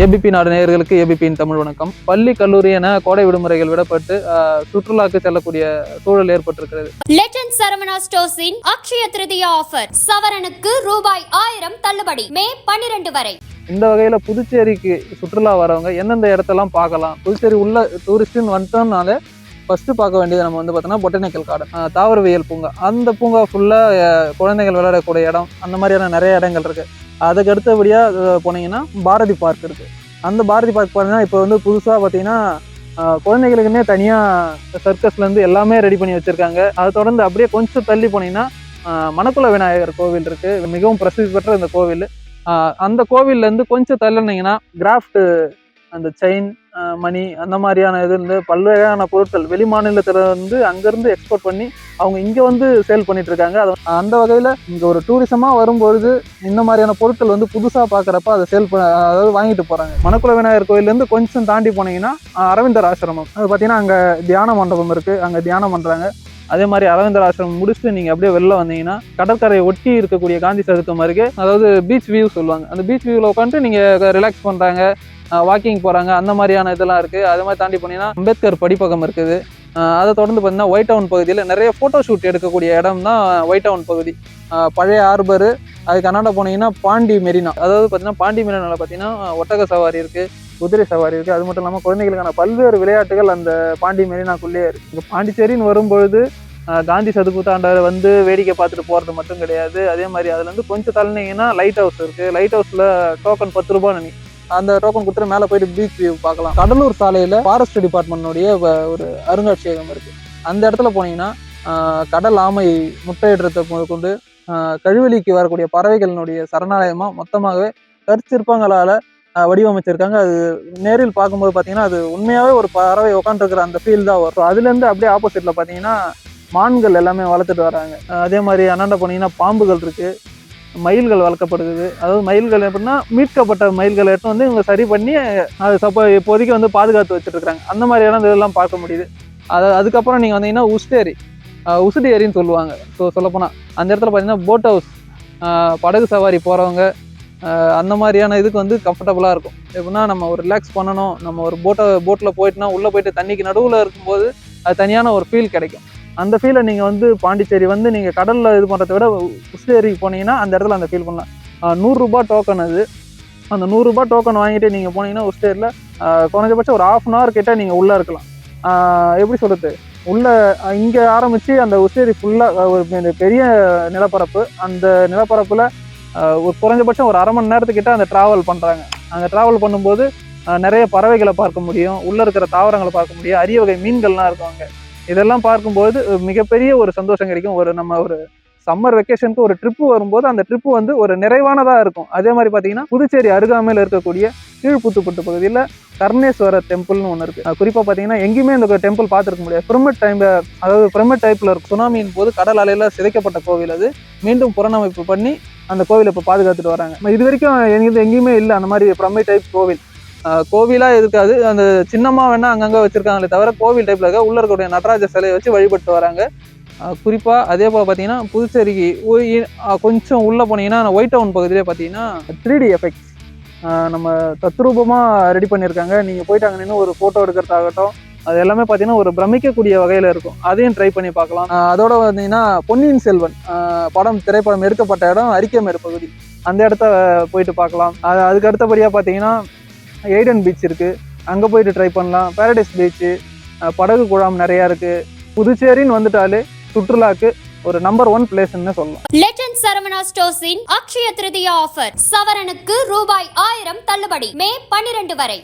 ABP நாடு நேயர்களுக்கு ஏபிபியின் தமிழ் வணக்கம். பள்ளி கல்லூரி என கோடை விடுமுறைகள் விடப்பட்டு சுற்றுலாக்கு செல்லக்கூடிய சூழல் ஏற்பட்டிருக்கிறது. லெஜண்ட் சரவணா ஸ்டோர்ஸின் அக்ஷய திருதியா ஆஃபர் சவரனுக்கு ரூபாய் ஆயிரம் தள்ளுபடி மே பன்னிரண்டு வரை. இந்த வகையில புதுச்சேரிக்கு சுற்றுலா வரவங்க எந்தெந்த இடத்தெல்லாம் பார்க்கலாம்? புதுச்சேரி உள்ள டூரிஸ்ட்னு வந்துட்டோம்னாலே ஃபர்ஸ்ட் பார்க்க வேண்டியது நம்ம வந்து பார்த்தோன்னா பொட்டனிக்கல் கார்டன் தாவரவியல் பூங்கா. அந்த பூங்கா ஃபுல்லாக குழந்தைகள் விளையாடக்கூடிய இடம். அந்த மாதிரியான நிறைய இடங்கள் இருக்கு. அதுக்கு அடுத்தபடியாக போனீங்கன்னா பாரதி பார்க் இருக்குது அந்த பாரதி பார்க் பார்த்தீங்கன்னா இப்போ வந்து புதுசாக பார்த்தீங்கன்னா குழந்தைகளுக்குன்னே தனியாக சர்க்கஸ்லேருந்து எல்லாமே ரெடி பண்ணி வச்சுருக்காங்க. அதை தொடர்ந்து அப்படியே கொஞ்சம் தள்ளி போனீங்கன்னா மணக்குள விநாயகர் கோவில் இருக்குது மிகவும் பிரசித்தி பெற்ற இந்த கோவில். அந்த கோவில்லேருந்து கொஞ்சம் தள்ளினீங்கன்னா கிராஃப்ட் அந்த செயின் மணி அந்த மாதிரியான இது இருந்து பல்வேறான பொருட்கள் வெளி மாநிலத்தில் இருந்து அங்கேருந்து எக்ஸ்போர்ட் பண்ணி அவங்க இங்கே வந்து சேல் பண்ணிட்டு இருக்காங்க. அது அந்த வகையில் இங்கே ஒரு டூரிசமாக வரும்பொழுது இந்த மாதிரியான பொருட்கள் வந்து புதுசாக பார்க்குறப்ப அதை சேல் அதாவது வாங்கிட்டு போகிறாங்க மணக்குள விநாயகர் கோயிலேருந்து கொஞ்சம் தாண்டி போனீங்கன்னா அரவிந்தர் ஆசிரமம். அது பார்த்தீங்கன்னா அங்கே தியான மண்டபம் இருக்குது அங்கே தியானம் பண்ணுறாங்க அதே மாதிரி அரவிந்தர் ஆசிரமம் முடிச்சுட்டு நீங்கள் அப்படியே வெளில வந்தீங்கன்னா கடற்கரையை ஒட்டி இருக்கக்கூடிய காந்தி சதுக்கம் அருகே அதாவது பீச் வியூ சொல்லுவாங்க. அந்த பீச் வியூவில் உட்காந்துட்டு நீங்கள் ரிலாக்ஸ் பண்ணுறாங்க வாக்கிங் போகிறாங்க அந்த மாதிரியான இதெல்லாம் இருக்குது அதே மாதிரி தாண்டி போனீங்கன்னா அம்பேத்கர் படிப்பகம் இருக்குது. அதை தொடர்ந்து பார்த்தீங்கன்னா ஒயிட் டவுன் பகுதியில் நிறைய ஃபோட்டோ ஷூட் எடுக்கக்கூடிய இடம் தான் ஒயிட் டவுன் பகுதி பழைய ஆர்பரு அதுக்கு அண்ணாண்ட போனீங்கன்னா பாண்டி மெரினா அதாவது பார்த்தீங்கன்னா பாண்டி மெரினாவில் பார்த்தீங்கன்னா ஒட்டக சவாரி இருக்குது குதிரை சவாரி இருக்குது அது மட்டும் இல்லாமல் குழந்தைகளுக்கான பல்வேறு விளையாட்டுகள் அந்த பாண்டி மெரினாக்குள்ளேயே இருக்குது பாண்டிச்சேரின்னு வரும்பொழுது காந்தி சதுப்புத்தாண்டார வந்து வேடிக்கை பார்த்துட்டு போகிறது மட்டும் கிடையாது. அதே மாதிரி அதுலேருந்து கொஞ்சம் தள்ளினீங்கன்னா லைட் ஹவுஸ் இருக்குது லைட் ஹவுஸில் டோக்கன் பத்து ரூபா நினை அந்த டோக்கன் கொடுத்துட்டு மேலே போயிட்டு பீச் வியூ பார்க்கலாம். கடலூர் சாலையில் ஃபாரஸ்ட் டிபார்ட்மெண்ட்டுடைய ஒரு அருங்காட்சியகம் இருக்குது அந்த இடத்துல போனீங்கன்னா கடல் ஆமை முட்டையிடுறதை முதற்கொண்டு கழிவெளிக்கு வரக்கூடிய பறவைகளினுடைய சரணாலயமாக மொத்தமாகவே கற்சிற்பங்களால் வடிவமைச்சிருக்காங்க. அது நேரில் பார்க்கும்போது பார்த்தீங்கன்னா அது உண்மையாகவே ஒரு பறவை உட்காந்துருக்கிற அந்த ஃபீல் தான் வரும். அதுலேருந்து அப்படியே ஆப்போசிட்டில் பார்த்தீங்கன்னா மான்கள் எல்லாமே வளர்த்துட்டு வராங்க. அதே மாதிரி அண்ணாண்ட போனீங்கன்னா பாம்புகள் இருக்குது மயில்கள் வளர்க்கப்படுது அதாவது மயில்கள் எப்படின்னா மீட்கப்பட்ட மயில்களை எடுத்து வந்து இவங்க சரி பண்ணி அது சப்போ இப்போதைக்கு வந்து பாதுகாத்து வச்சுட்ருக்குறாங்க அந்த மாதிரியான இதெல்லாம் பார்க்க முடியுது. அது அதுக்கப்புறம் நீங்கள் வந்தீங்கன்னா உஸ்டேரி அஹ் உசுடி ஏரின்னு சொல்லுவாங்க. ஸோ சொல்லப்போனால் அந்த இடத்துல பார்த்தீங்கன்னா போட் ஹவுஸ் படகு சவாரி போகிறவங்க அந்த மாதிரியான இதுக்கு வந்து கம்ஃபர்டபுளாக இருக்கும். எப்படின்னா நம்ம ஒரு ரிலாக்ஸ் பண்ணணும். நம்ம ஒரு போட்டை போட்டில் போயிட்டுனா உள்ளே போயிட்டு தண்ணிக்கு நடுவில் இருக்கும்போது அது தனியான ஒரு ஃபீல் கிடைக்கும். அந்த ஃபீலை நீங்கள் வந்து பாண்டிச்சேரி வந்து நீங்கள் கடலில் இது பண்ணுறத விட உஸ்டேரிக்கு போனீங்கன்னா அந்த இடத்துல அந்த ஃபீல் பண்ணலாம். நூறுரூபா டோக்கன் அது. அந்த நூறுரூபா டோக்கன் வாங்கிட்டு நீங்கள் போனீங்கன்னா உஸ்டேரியில் குறைஞ்சபட்சம் ஒரு ஆஃப் அன் ஹவர் கிட்டே நீங்கள் உள்ளே இருக்கலாம். எப்படி சொல்கிறது உள்ளே இங்கே ஆரம்பித்து அந்த உஸ்டேரி ஃபுல்லாக ஒரு பெரிய நிலப்பரப்பு. அந்த நிலப்பரப்பில் ஒரு குறைஞ்சபட்சம் ஒரு அரை மணி நேரத்துக்கிட்ட அந்த ட்ராவல் பண்ணுறாங்க அந்த ட்ராவல் பண்ணும்போது நிறைய பறவைகளை பார்க்க முடியும். உள்ளே இருக்கிற தாவரங்களை பார்க்க முடியும். அரிய வகை மீன்கள்லாம் இருக்கும் அங்கே. இதெல்லாம் பார்க்கும்போது மிகப்பெரிய ஒரு சந்தோஷம் கிடைக்கும். ஒரு நம்ம ஒரு சம்மர் வெக்கேஷனுக்கு ஒரு ட்ரிப்பு வரும்போது அந்த ட்ரிப்பு வந்து ஒரு நிறைவானதாக இருக்கும். அதே மாதிரி பார்த்தீங்கன்னா புதுச்சேரி அருகாமையில் இருக்கக்கூடிய கீழ்புத்துப்பட்டு பகுதியில் கர்ணேஸ்வரர் டெம்பிள்னு ஒன்று இருக்குது குறிப்பாக பார்த்தீங்கன்னா எங்கேயுமே இந்த டெம்பிள் பார்த்துருக்க முடியாது. பிரமிட் டைம் அதாவது பிரமிட் டைப்பில் இருக்கும். சுனாமியின் போது கடல் அலையில் சிதைக்கப்பட்ட கோவில் அது. மீண்டும் புறணமைப்பு பண்ணி அந்த கோவிலை இப்போ பாதுகாத்துட்டு வராங்க. இது வரைக்கும் எங்கேயுமே இல்லை. அந்த மாதிரி பிரமிட் டைப் கோவில். கோவிலாக இருக்காது. அந்த சின்னமாக வேணா அங்கங்கே வச்சுருக்காங்களே தவிர கோவில் டைப்பில் இருக்க உள்ள இருக்கக்கூடிய நடராஜர் சிலையை வச்சு வழிபட்டு வராங்க. குறிப்பாக அதே போல் பார்த்தீங்கன்னா புதுச்சேரிக்கு கொஞ்சம் உள்ளே போனீங்கன்னா ஒயிட் டவுன் பகுதியிலே பார்த்தீங்கன்னா த்ரீ டி எஃபெக்ட்ஸ் நம்ம தத்ரூபமாக ரெடி பண்ணியிருக்காங்க. நீங்கள் போயிட்டு அங்கே நின்று ஒரு ஃபோட்டோ எடுக்கிறதாகட்டும் அது எல்லாமே பார்த்தீங்கன்னா ஒரு பிரமிக்கக்கூடிய வகையில் இருக்கும். அதையும் ட்ரை பண்ணி பார்க்கலாம். அதோட வந்தீங்கன்னா பொன்னியின் செல்வன் படம் திரைப்படம் எடுக்கப்பட்ட இடம் அரிக்கமேடு பகுதி. அந்த இடத்த போயிட்டு பார்க்கலாம். அது அதுக்கு அடுத்தபடியாக பார்த்தீங்கன்னா எய்டன் பீச் இருக்குது அங்கே போயிட்டு ட்ரை பண்ணலாம். பேரடைஸ் பீச்சு படகு குழாம் நிறையா இருக்குது புதுச்சேரின்னு வந்துட்டாலே சுற்றுலாக்கு ஒரு நம்பர் ஒன் பிளேஸ்ன்னு சொல்லலாம். லெஜண்ட் சரவணா ஸ்டோர்ஸின் அக்ஷய திருதியா ஆஃபர் சவரனுக்கு ரூபாய் ஆயிரம் தள்ளுபடி. மே பன்னிரண்டு வரை.